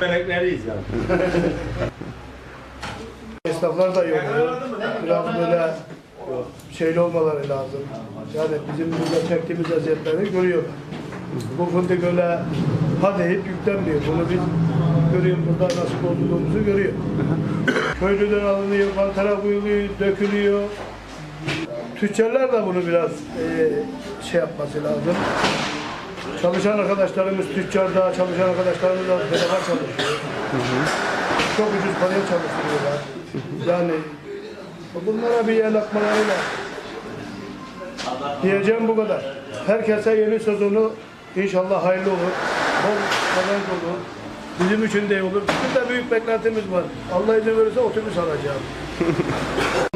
Benekleriyiz yani. Esnaflar da yoruluyor. Biraz böyle şeyli olmaları lazım. Yani bizim burada çektiğimiz eziyetleri görüyorlar. Bu fındık öyle ha deyip yüklenmiyor. Bunu biz görüyoruz burada nasıl bozulduğumuzu görüyor. Köylüden alınıyor, kantara koyuluyor, dökülüyor. Tüccarlar da bunu biraz eee, şey yapması lazım. Çalışan arkadaşlarımız tüccarda, çalışan arkadaşlarımız da bedava çalışıyor. Çok ucuz paraya çalıştırıyorlar. Yani bunlara bir el atmaları lazım. Diyeceğim bu kadar. Herkese yeni sezonu inşallah hayırlı olur. Bol kazanç olur. Bizim için de iyi olur. Bizim de büyük beklentimiz var. Allah izin verirse otobüs alacağım.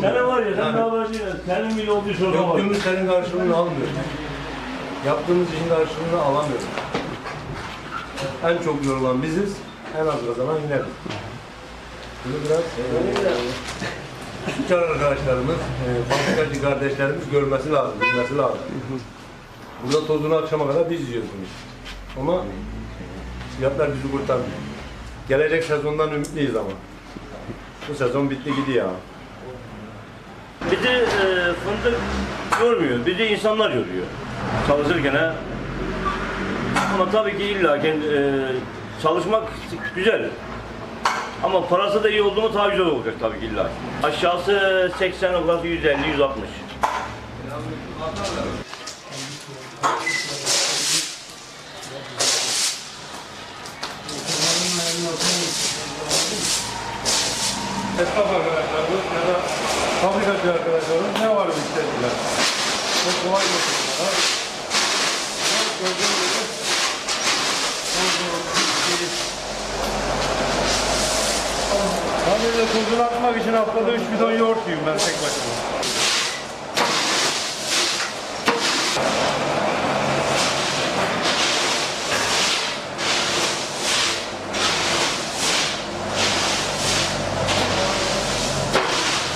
Sen var ya sen var ya senin bile olduğu sorun var. Döktüğümüz senin karşılığını almıyoruz. Yaptığımız işin karşılığını alamıyoruz. En çok yorulan biziz, en az kazanan yine biz. Bunu biraz eee, tüccar arkadaşlarımız, eee, fabrikacı kardeşlerimiz görmesi lazım, bilmesi lazım. Burada tozunu akşama kadar biz yiyoruz. Ama fiyatlar bizi kurtarmıyor. Gelecek sezondan ümitliyiz ama. Bu sezon bitti gidiyor. Bizi e, fındık yormuyor, bizi insanlar yoruyor. Çalışırken. Ama tabii ki illa ki e, çalışmak güzel. Ama parası da iyi oldu mu daha güzel olacak tabii ki illa. Aşağısı 80, yukarısı 150, 160. Esnaf arkadaşlarımız ya da fabrikacı arkadaşlarımız ne var istediler. Çok kolay makineler. Şey Ama gördüğünüz gibi Sadece şey. tuzunu atmak için haftada 3 bidon yoğurt yiyeyim ben tek başıma.